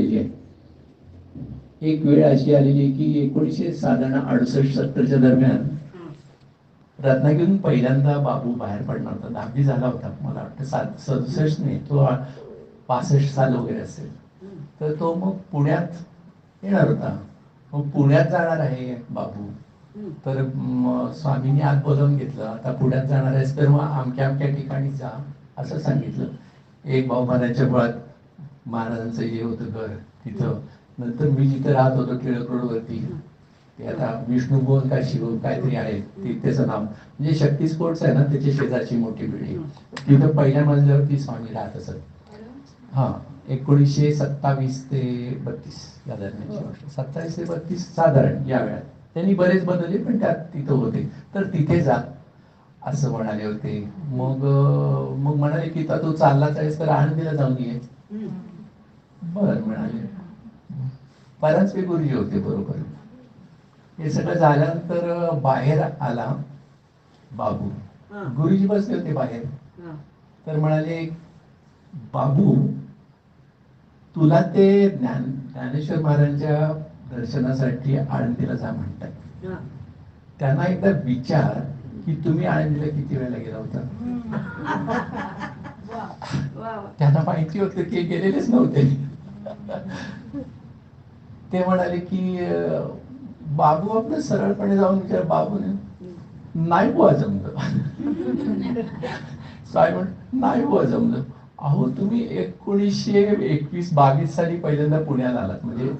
घेतलेली आहे एक वेळ अशी आलेली की एकोणीसशे साधारण अडुसष्ट सत्तरच्या दरम्यान रत्नागिरीतून पहिल्यांदा बाबू बाहेर पडणार होता. दहावी झाला होता मला वाटतं. सात सदुसष्ट नाही तो पासष्ट साल वगैरे असेल. तर तो मग पुण्यात येणार होता. मग पुण्यात जाणार आहे बाबू. तर स्वामींनी आत बोलवून घेतलं. आता पुण्यात जाणार आहेस तर मग अमक्या अमक्या ठिकाणी जा असं सांगितलं. एक भाऊ महाराजांच्या मुळात महाराजांचं हे होतं घर. तिथं नंतर मी जिथं राहत होतो टिळक रोडवरती ते आता विष्णुभवन का शिवभवन काहीतरी आहे ते त्याचं नाव म्हणजे शक्ती स्पोर्ट्स आहे ना त्याच्या शेजारची मोठी बिल्डिंग. तिथं पहिल्या मजल्यावरती स्वामी राहत असत. हा एकोणीसशे सत्तावीस ते बत्तीस या दरम्यानची गोष्ट. सत्तावीस ते बत्तीस साधारण या वेळात. त्यांनी बरेच बदलले पण त्यात तिथं होते. तर तिथे जा असं म्हणाले होते. मग मग म्हणाले की तू चाललाच आहेस तर आनंदीला जाऊन ये. बर म्हणाले परांजपे गुरुजी होते बरोबर. हे सगळं झाल्यानंतर बाहेर आला बाबू. गुरुजी बसले होते बाहेर. तर म्हणाले बाबू तुला ते ज्ञान ज्ञानेश्वर महाराजांच्या दर्शनासाठी आळंदीला जा म्हणतात. त्यांना एकदा विचार की तुम्ही आळंदीला किती वेळेला गेला होता? त्यांना माहिती होतं की गेलेलेच नव्हते. ते म्हणाले की बाबू आपलं सरळपणे जाऊन विचार बाबूने नाही बुवा जमलं. साहेब नाही बुवा जमलं. अहो तुम्ही एकोणीसशे एकवीस बावीस साली पहिल्यांदा पुण्याला आलात. म्हणजे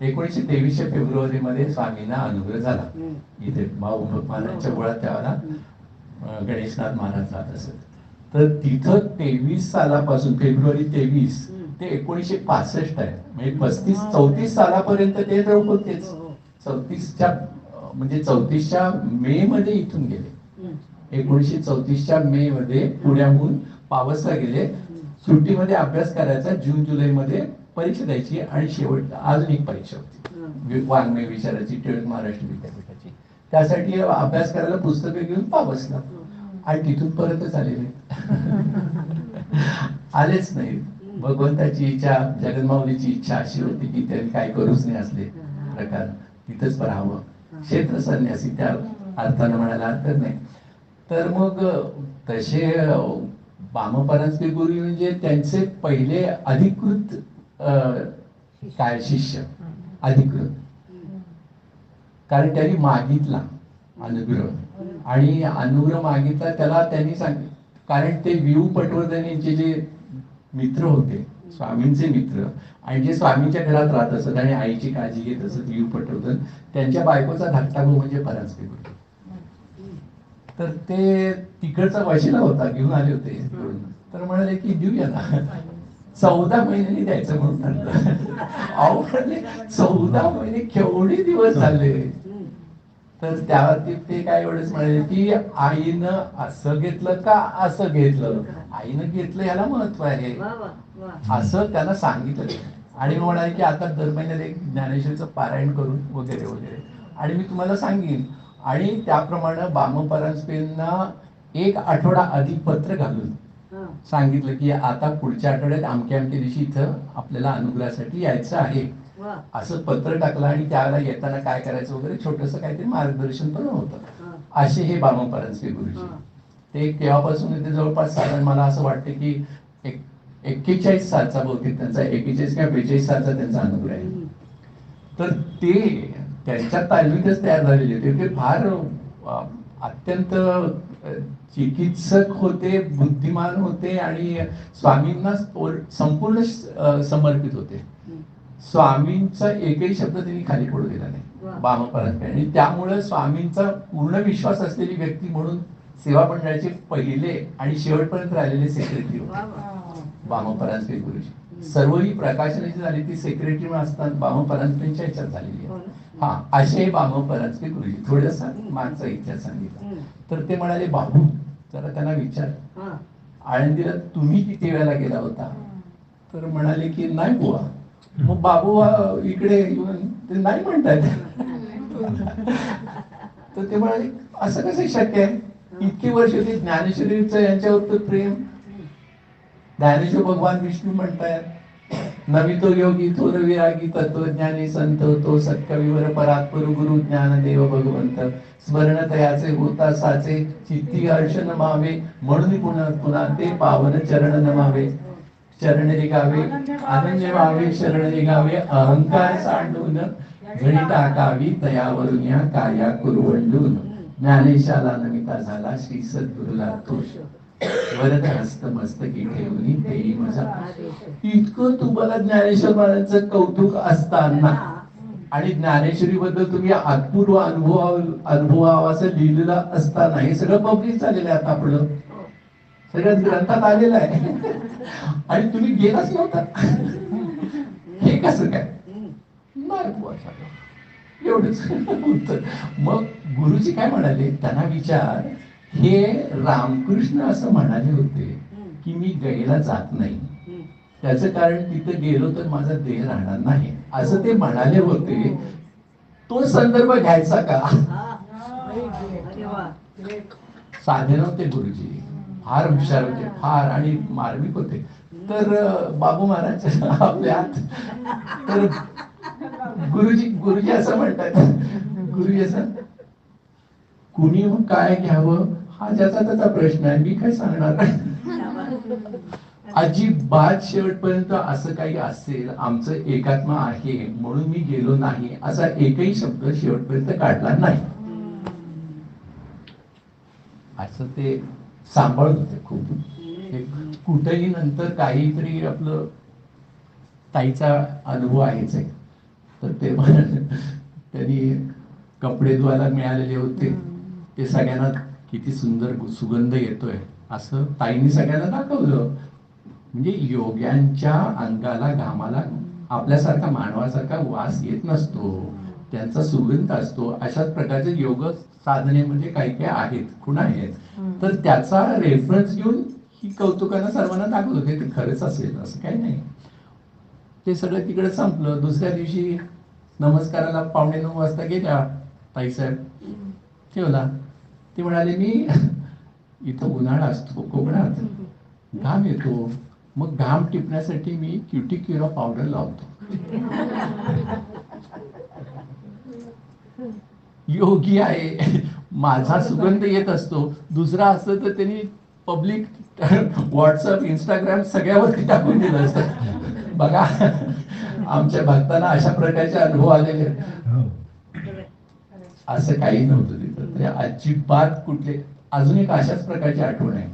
एकोणीसशे तेवीसच्या फेब्रुवारी मध्ये स्वामींना अनुग्रह झाला. इथे भाऊ महाराजांच्या मुळात त्यावेळेला गणेशनाथ महाराज राहत असत. तर तिथं तेवीस सालापासून फेब्रुवारी तेवीस ते एकोणीसशे पासष्ट आहे. म्हणजे पस्तीस चौतीस सालापर्यंत ते तर होतेच चौतीसच्या अं, म्हणजे चौतीसच्या मे मध्ये इथून गेले. एकोणीसशे चौतीसच्या मे मध्ये पुण्याहून पावसला गेले. सुट्टीमध्ये अभ्यास करायचा जून जुलै मध्ये परीक्षा द्यायची आणि शेवट अजून एक परीक्षा होती. वाङ्मय विचाराची टिळक महाराष्ट्र विद्यापीठाची. त्यासाठी अभ्यास करायला पुस्तकं घेऊन पावसला. आणि तिथून परतच आलेले आलेच नाही भगवंताची इच्छा जगन्माऊलीची इच्छा अशी होती की त्यांनी काय करूच नाही असले प्रकार. तिथंच राहावं क्षेत्र संन्यासी त्या अर्थानं म्हणायला अर्थ नाही. तर मग तसे बामपरांजपे गुरु म्हणजे त्यांचे पहिले अधिकृत काय शिष्य? अधिकृत. कारण त्यांनी मागितला अनुग्रह. आणि अनुग्रह मागितला त्याला त्यांनी सांगितलं. कारण ते विऊ पटवर्धन यांचे जे मित्र होते. स्वामींचे मित्र. आणि जे स्वामींच्या घरात राहत असत आणि आईची काळजी घेत असत विऊ पटवत त्यांच्या बायकोचा धाकटा भाऊ म्हणजे परांजपे गुरु तर ते तिकडचा वशिला होता घेऊन आले होते. तर म्हणाले की देऊया ना. चौदा महिन्यांनी द्यायचं म्हणून ठरलं अहो चौदा महिने केवढे दिवस झाले? तर त्यावरती ते काय एवढंच म्हणाले की आईनं असं घेतलं का असं घेतलं? आईनं घेतलं याला महत्त्व आहे. असं त्यांना सांगितलं. आणि म्हणाले की आता दर महिन्यात एक ज्ञानेश्वरीचं पारायण करून वगैरे वगैरे. आणि मी तुम्हाला सांगेन. आणि त्याप्रमाणे बाम परांजपेंना एक आठवडा आधी पत्र घालून सांगितलं की आता पुढच्या आठवड्यात अमक्या अमक्या दिवशी इथं आपल्याला अनुग्रहासाठी यायचं आहे. असं पत्र टाकलं आणि त्यावेळेला येताना काय करायचं वगैरे छोटस काहीतरी मार्गदर्शन पण होतं. असे हे बाम परांजपे गुरुजी ते केव्हापासून ते जवळपास साधारण मला असं वाटतं की एक एक्केचाळीस सालचा बहुतेक त्यांचा एक्केचाळीस किंवा बेचाळीस सालचा त्यांचा अनुग्रह आहे. तर ते त्यांच्या तालमीतच तयार झालेले होते. ते फार अत्यंत चिकित्सक होते बुद्धिमान होते आणि स्वामींना स्पोर- संपूर्ण समर्पित होते. स्वामींचा एकही शब्द त्यांनी खाली पडू दिला. नाही. बामपरांजपे आणि त्यामुळे स्वामींचा पूर्ण विश्वास असलेली व्यक्ती म्हणून सेवा मंडळाचे पहिले आणि शेवटपर्यंत राहिलेले सेक्रेटरी होते. बामपरांजपे गुरुजी. सर्व ही प्रकाशनाची झाली ती सेक्रेटरी असताना बामपरांजपेंच्या ह्याच्यात झालेली आहे. हा असे बामपरांजपे गुरुजी. थोडंसं मागचा इतिहास सांगितला. तर ते म्हणाले बाबू जरा त्यांना विचार. आळंदीला तुम्ही किती वेळेला गेला होता? तर म्हणाले की नाही बुवा मग बाबू इकडे येऊन ते नाही म्हणतात. तर ते म्हणाले असं कसं शक्य आहे? इतकी वर्ष ते ज्ञानेश्वरीचं यांच्यावर प्रेम. ज्ञानेश्वर भगवान विष्णू म्हणतात नवी तो योगी थोर विरागी तत्वज्ञानी संत तो सत्कविवर परात्पर गुरु ज्ञान देव भगवंत. स्मरण तयाचे होता साचे चित्ती हर्ष नमावे म्हणून पुन्हा पुन्हा ते पावन चरण नमावे. शरण रिगावे आनंद व्हावे शरण रिगावे अहंकार सांडून घरी टाकावी तयावरून या कार्या कुरवडून. ज्ञानेशाला नमिता झाला श्री सद्गुरुला तोष. वरद हस्त मस्तकी ठेवून तेही मजा. इतकं तुम्हाला ज्ञानेश्वर महाराजांचं कौतुक असताना आणि ज्ञानेश्वरी बद्दल तुम्ही अपूर्व अनुभव अनुभवावा असं लिहिलेलं असताना हे सगळं पब्लिक झालेलं आहे आता आपलं. सगळ्यात ग्रंथात आलेलं आहे. आणि तुम्ही गेलाच नव्हता. हे कसं काय? नाही बुवा. एवढंच. उत्तर. मग गुरुजी काय म्हणाले? त्यांना विचार. हे रामकृष्ण असं म्हणाले होते की मी गैला जात नाही. त्याचं कारण तिथं गेलो तर माझा देह राहणार नाही. असं ते म्हणाले होते. तो संदर्भ घ्यायचा का? साधे नव्हते गुरुजी. फार हुशार होते फार आणि मार्मिक होते. तर बाबू महाराज आपल्यात तर गुरुजी गुरुजी असं म्हणतात. गुरुजी असं कुणी काय घ्यावं? हा ज्याचा त्याचा प्रश्न आहे. मी काय सांगणार? अजिबात शेवटपर्यंत असं काही असेल आमचं एकात्मा आहे म्हणून मी गेलो नाही असा एकही शब्द शेवटपर्यंत काढला नाही. असं ते सांभाळत होते खूप. कुठेही नंतर काहीतरी आपलं ताईचा अनुभव आहेच आहे. तर ते म्हण- त्यांनी कपडे धुवायला मिळालेले होते. ते सगळ्यांना किती सुंदर सुगंध येतोय. असं ताईंनी सगळ्यांना दाखवलं. म्हणजे योग्यांच्या अंगाला घामाला आपल्यासारखा मानवासारखा वास येत नसतो. त्यांचा सुगंध असतो. अशाच प्रकारचे योग साधनेमध्ये काही काही आहेत खुण आहेत. तर त्याचा रेफरन्स घेऊन ही कौतुकानं सर्वांना दाखवत. होते ते खरंच असेल असं काही नाही. ते सगळं तिकडे संपलं. दुसऱ्या दिवशी नमस्काराला पावणे नऊ वाजता गेल्या ताईसाहेब ठेवला ते म्हणाले मी इथं उन्हाळा असतो कोकणात. घाम येतो. मग घाम टिपण्यासाठी मी क्युटी क्युरा पावडर लावतो. योगी आहे. माझा सुगंध येत असतो. दुसरा असतं तर त्यांनी पब्लिक व्हॉट्सअप इंस्टाग्राम सगळ्यावरती टाकून दिलं असतं. बघा आमच्या भक्तांना अशा प्रकारचे अनुभव आलेले. असं काही नव्हतं तिथं. म्हणजे अजिबात कुठले अजून एक अशाच प्रकारची आठवण आहे.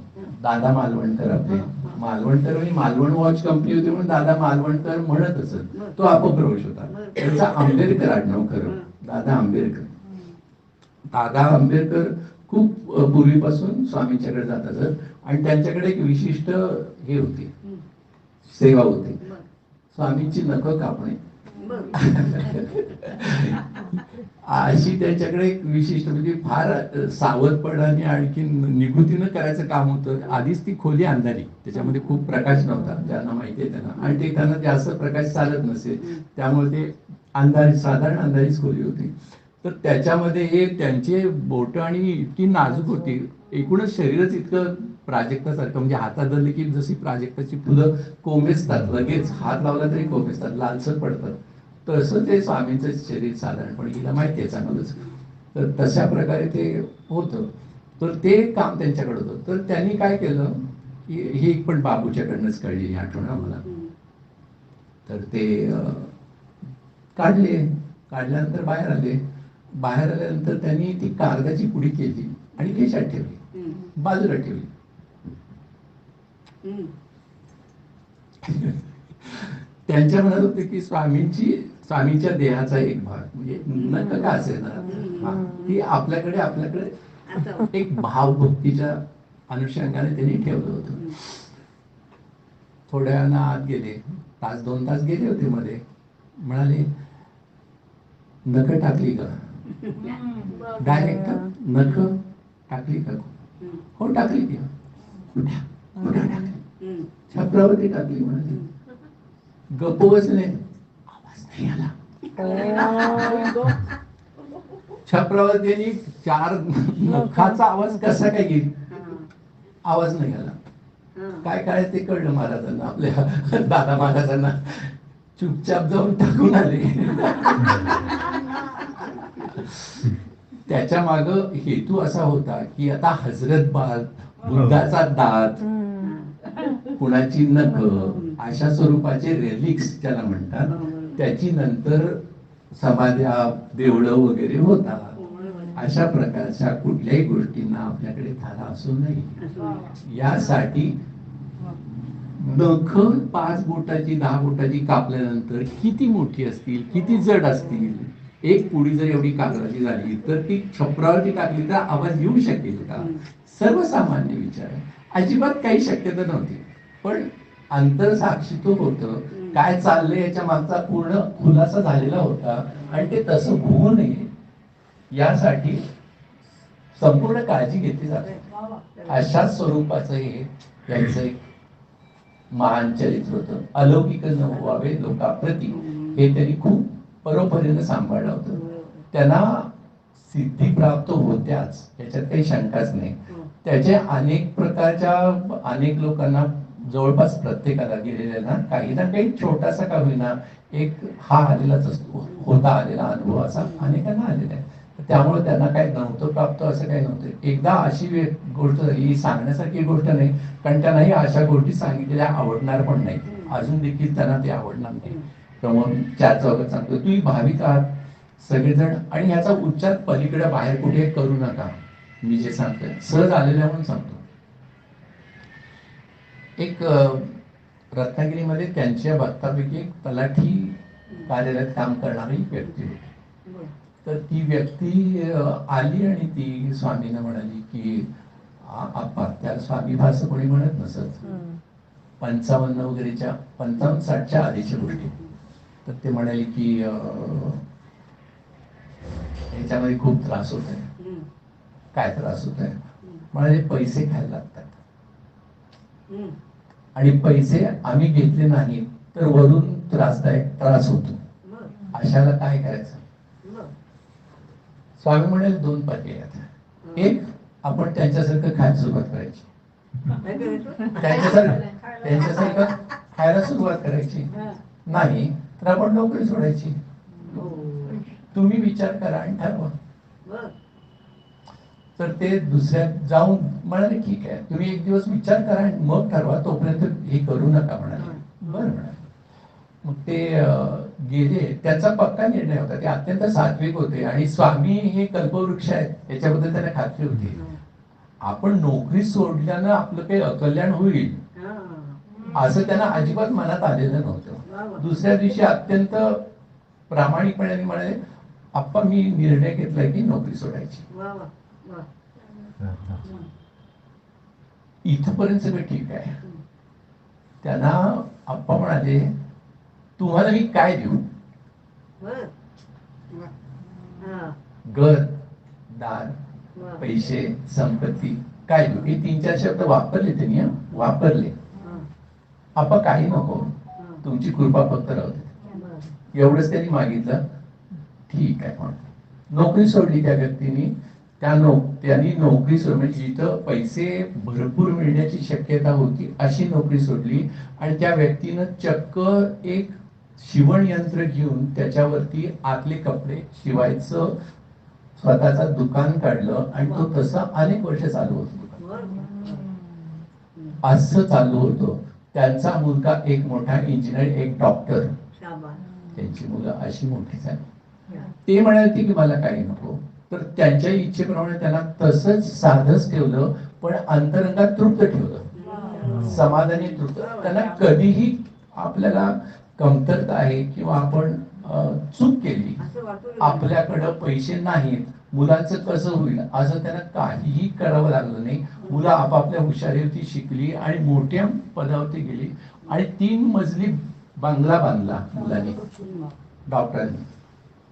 दादा मालवणकर आपले. मालवणकर आणि मालवण वॉच कंपनी होती म्हणून दादा मालवणकर म्हणत असत. तो अपप्रवेश होता. त्यांचा आंबेडकर आडनाव खरं. दादा आंबेडकर. दादा आंबेडकर खूप पूर्वीपासून स्वामींच्याकडे जात असत आणि त्यांच्याकडे एक विशिष्ट हे होती. सेवा होती. स्वामींची नख कापणे. अशी त्यांच्याकडे एक विशिष्ट म्हणजे फार सावधपणाने आणखी निगुतीनं करायचं काम होतं. आधीच ती खोली अंधारी त्याच्यामध्ये खूप प्रकाश नव्हता. ज्यांना माहिती आहे त्यांना. आणि ते त्यांना जास्त प्रकाश चालत नसेल त्यामुळे ते अंदाज साधारण अंदाजीच खोली होती. तर त्याच्यामध्ये हे त्यांचे बोट आणि इतकी नाजूक होती. एकूणच शरीरच इतकं प्राजक्तासारखं म्हणजे हातात धरले की जशी प्राजक्ताची फुलं कोमेसतात लगेच हात लावला तरी कोमेजतात लालसर पडतात. तसं ते स्वामींचं शरीर साधारणपणे गेलं माहिती आहे चांगलंच. तर तशा प्रकारे ते होतं. तर ते काम त्यांच्याकडे होतं. तर त्यांनी काय केलं? की ही पण बाबूच्याकडनंच कळली ही आठवण आम्हाला. तर ते काढले. काढल्यानंतर बाहेर आले. बाहेर आल्यानंतर त्यांनी ती कागदाची पुडी केली आणि केशात ठेवली. बाजूला ठेवली. त्यांच्या मनात होते की स्वामींची स्वामींच्या देहाचा एक भाग. म्हणजे नका का असेल ना? ती आपल्याकडे आपल्याकडे एक भावभक्तीच्या अनुषंगाने त्यांनी ठेवलं होतं. थोड्या वेळानं आत गेले. तास दोन तास गेले होते मध्ये. म्हणाले नख टाकली का? डायरेक्ट नख टाकली का? हो टाकली की. कुठे कुठे टाकली छपरावरती टाकली म्हणाली. गप्प बसले. आवाज नाही आला. छपरावरती त्यांनी चार नखाचा आवाज कसा काय घेईल? आवाज नाही आला. काय काय ते कळलं महाराजांना आपल्या दादा महाराजांना. चुपचाप जाऊन टाकून आले. त्याच्या माग हेतू असा होता की आता हजरतबाद बुद्धाचा दात कुणाची नख अशा स्वरूपाचे रेलिक्स ज्याला म्हणतात त्याची नंतर समाध्या देवळं वगैरे होतात. अशा प्रकारच्या कुठल्याही गोष्टींना आपल्याकडे थारा असू नये. यासाठी नख पाच बोटाची दहा बोटाची कापल्यानंतर किती मोठी असतील किती जड असतील एक पुडी जर एवढी कागदाची झाली तर ती छपरावरती टाकली तर आवाज येऊ शकेल का? सर्वसामान्य विचार. अजिबात काही शक्यता नव्हती. पण अंतरसाक्षी तो होतं काय चाललंय याच्या मागचा पूर्ण खुलासा झालेला होता. आणि ते तसं होऊ नये यासाठी संपूर्ण काळजी घेतली जाते. अशा स्वरूपाचं हे त्यांचं एक महान चरित्र होतं. अलौकिक न व्हावे लोकाप्रती. हे त्यांनी खूप परोपरीनं सांभाळलं होतं. त्यांना सिद्धी प्राप्त होत्याच. याच्यात काही शंकाच नाही. त्याचे अनेक प्रकारच्या अनेक लोकांना जवळपास प्रत्येकाला गेलेल्यांना काही ना काही छोटासा का होईना एक हा आलेलाच असतो. होता आलेला अनुभव असा अनेकांना आलेला आहे. त्यामुळे त्यांना काही नव्हतं प्राप्त असं काही नव्हतं. एकदा अशी गोष्ट झाली ही सांगण्यासारखी गोष्ट नाही कारण त्यांनाही अशा गोष्टी सांगितलेल्या आवडणार पण नाही अजून देखील त्यांना ते आवडणार नाही. त्यामुळे चार चौकात सांगतो तुम्ही भाविक आहात सगळेजण आणि याचा उच्चार पलीकडे बाहेर कुठे करू नका. मी जे सांगतोय सहज आलेल्या म्हणून सांगतो. एक रत्नागिरीमध्ये त्यांच्या भक्तापैकी एक तलाठी कार्यालयात काम करणारी व्यक्ती होती. तर ती व्यक्ती आली आणि ती स्वामींना म्हणाली की "आ- आप्पा त्या स्वामी भाषा कोणी म्हणत नसत. पंचावन्न वगैरेच्या पंचावन्न साठच्या आधीच्या गोष्टी तर ते म्हणाले की अं, ह्याच्यामध्ये खूप त्रास होत आहे. काय त्रास होत आहे? म्हणाले पैसे खायला लागतात. आणि पैसे आम्ही घेतले नाही तर वरून त्रासदायक त्रास होतो. अशाला काय करायचं? स्वामी म्हणाले दोन पर्याय आहेत. एक आपण त्यांच्यासारखं खायला सुरुवात करायची. त्यांच्यासारखं त्यांच्यासारखं खायला सुरुवात करायची. नाही तर आपण नोकरी सोडायची. तुम्ही विचार करा आणि ठरवा. तर ते दुसऱ्या जाऊन म्हणाले ठीक आहे. तुम्ही एक दिवस विचार करा आणि मग ठरवा. तोपर्यंत हे करू नका म्हणाले. बरं. म्हणाले. मग ते गेले. त्याचा पक्का निर्णय होता. ते अत्यंत सात्विक होते आणि स्वामी हे कल्पवृक्ष आहेत याच्याबद्दल त्यांना खात्री होती. आपण नोकरी सोडल्यानं आपलं काही अकल्याण होईल असं त्यांना अजिबात मनात आलेलं नव्हतं. दुसऱ्या दिवशी अत्यंत प्रामाणिकपणे म्हणाले आप्पा मी निर्णय घेतलाय की नोकरी सोडायची. इथपर्यंत सगळं ठीक आहे. त्यांना आप्पा म्हणाले तुम्हाला मी काय देऊ? घर दार पैसे संपत्ती काय देऊ? हे तीन चार शब्द वापरले त्यांनी? वापरले. आप्पा काही नको. तुमची कृपा फक्त राहू दे एवढंच त्यांनी मागितलं. ठीक आहे पण नोकरी सोडली त्या व्यक्तीने. त्या नो त्यांनी नोकरी सोड म्हणजे जिथं पैसे भरपूर मिळण्याची शक्यता होती अशी नोकरी सोडली. आणि त्या व्यक्तीनं चक्क एक शिवण यंत्र घेऊन त्याच्यावरती आतले कपडे शिवायचं स्वतःचा दुकान काढलं आणि तो तसा अनेक वर्ष चालू होतो. असं चालू होतं. त्यांचा मुलगा एक मोठा इंजिनियर एक डॉक्टर त्यांची मुलं अशी मोठी झाली. ते म्हणाले की मला काही नको. तर त्यांच्या इच्छेप्रमाणे त्यांना तसंच साधच ठेवलं पण अंतरंगात तृप्त ठेवलं. समाधानी तृप्त. त्यांना कधीही आपल्याला कमतरता आहे किंवा आपण चूक केली आपल्याकडं पैसे नाहीत मुलांचं कसं होईल? असं त्यांना काहीही करावं लागलं नाही. मुलं आपापल्या हुशारीवरती शिकली आणि मोठ्या पदावरती गेली. आणि तीन मजली बंगला बांधला मुलांनी डॉक्टरांनी.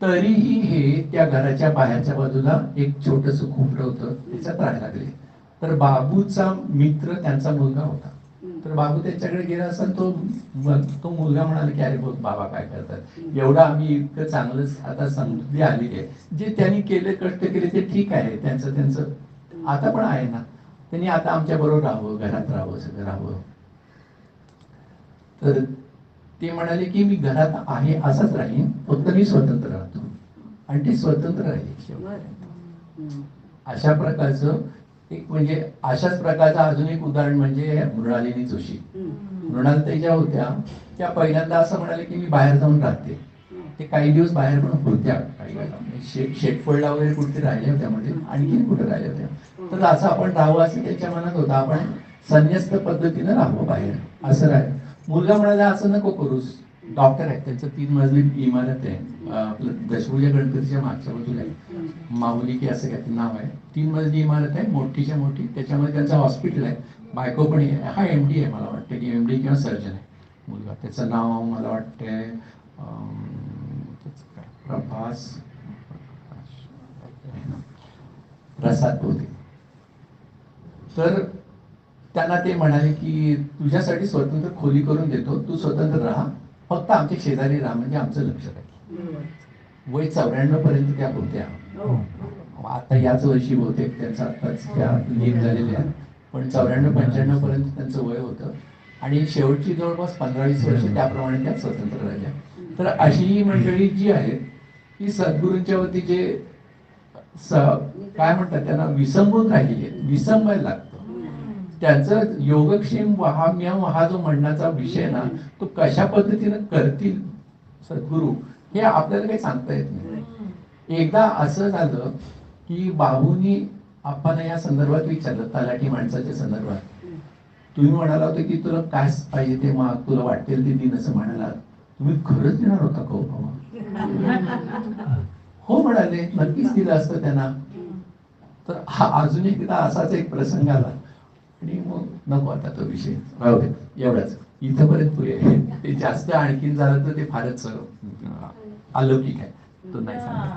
तरीही हे त्या घराच्या बाहेरच्या बाजूला एक छोटस खोपडं होतं त्याच्यात राहायला लागले. तर बाबूचा मित्र त्यांचा मुलगा होता. तर बाबू त्यांच्याकडे गेला असताना तो तो मुलगा म्हणाला की अरे बघ बाबा काय करतात. एवढं आम्ही इतकं चांगलं आता समजली आलेली आहे. जे त्यांनी केले कष्ट केले ते ठीक आहे. त्यांचं त्यांचं आता पण आहे ना. त्यांनी आता आमच्या बरोबर राहावं घरात राहावं सगळं राहावं तर ते म्हणाले की मी घरात आहे असंच राहीन फक्त मी स्वतंत्र राहतो आणि ते स्वतंत्र राहिले. अशा प्रकारचं एक म्हणजे अशाच प्रकारचं अजून एक उदाहरण म्हणजे मृणालिनी जोशी हम्म. मृणालताई ज्या होत्या त्या पहिल्यांदा असं म्हणाले की मी बाहेर जाऊन राहते ते काही दिवस बाहेर पण होत्या काही वेळेला म्हणजे शेटफळला वगैरे कुठे राहिल्या होत्या म्हणजे आणखी कुठे राहिल्या होत्या. तर असं आपण राहावं असं त्याच्या मनात होतं. आपण संन्यस्त पद्धतीनं राहावं बाहेर. असं राहिलं मुलगा म्हणाला असं नको करूस. डॉक्टर आहेत. त्यांचं तीन मजली इमारत आहे. आपलं दशभुजा गणपतीच्या मागच्या बाजूला आहे. माऊली की असं काय नाव आहे. तीन मजली इमारत आहे. मोठीच्या मोठी. त्याच्यामध्ये त्यांचं हॉस्पिटल आहे. बायको पण आहे. हा एम डी आहे मला वाटतं. की एम डी किंवा सर्जन आहे. मुलगा. त्याचं नाव मला वाटतंय प्रभास प्रसाद बोधे तर त्यांना ते म्हणाले की तुझ्यासाठी स्वतंत्र खोली करून देतो. तू स्वतंत्र राहा. फक्त आमच्या शेजारी राहा म्हणजे आमचं लक्ष राहील. वय चौऱ्याण्णव पर्यंत त्या होत्या. हो. आता याच वर्षी बहुतेक त्यांचा आत्ताच त्या लीन झालेल्या पण चौऱ्याण्णव पंच्याण्णव पर्यंत त्यांचं वय होतं. आणि शेवटची जवळपास पंधरा वीस वर्ष त्याप्रमाणे त्या स्वतंत्र राहिल्या. तर अशी मंडळी जी आहेत की सद्गुरूंच्या वरती जे काय म्हणतात त्यांना विसंबून राहिलेली आहेत विसंबायला लागतं. त्याचं योगक्षेम वहाम्यम हा जो म्हणण्याचा विषय ना तो कशा पद्धतीनं करतील सद्गुरू हे आपल्याला काही सांगता येत नाही. एकदा असं झालं की बाबूंनी आपण या संदर्भात विचारलं तलाठी माणसाच्या संदर्भात. तुम्ही म्हणाला होता की तुला काय पाहिजे ते मग तुला वाटेल ते दिन असं म्हणाला. तुम्ही खरंच देणार होता का हो बाबा? हो म्हणाले नक्कीच दिलं असतं त्यांना. तर हा अजून एकदा असाच एक प्रसंग आला. आणि मग नको आता तो विषय. राहू दे एवढाच. इथंपर्यंत पुरे ते जास्त आणखीन झालं तर ते फारच अलौकिक आहे. तो नाही सांगत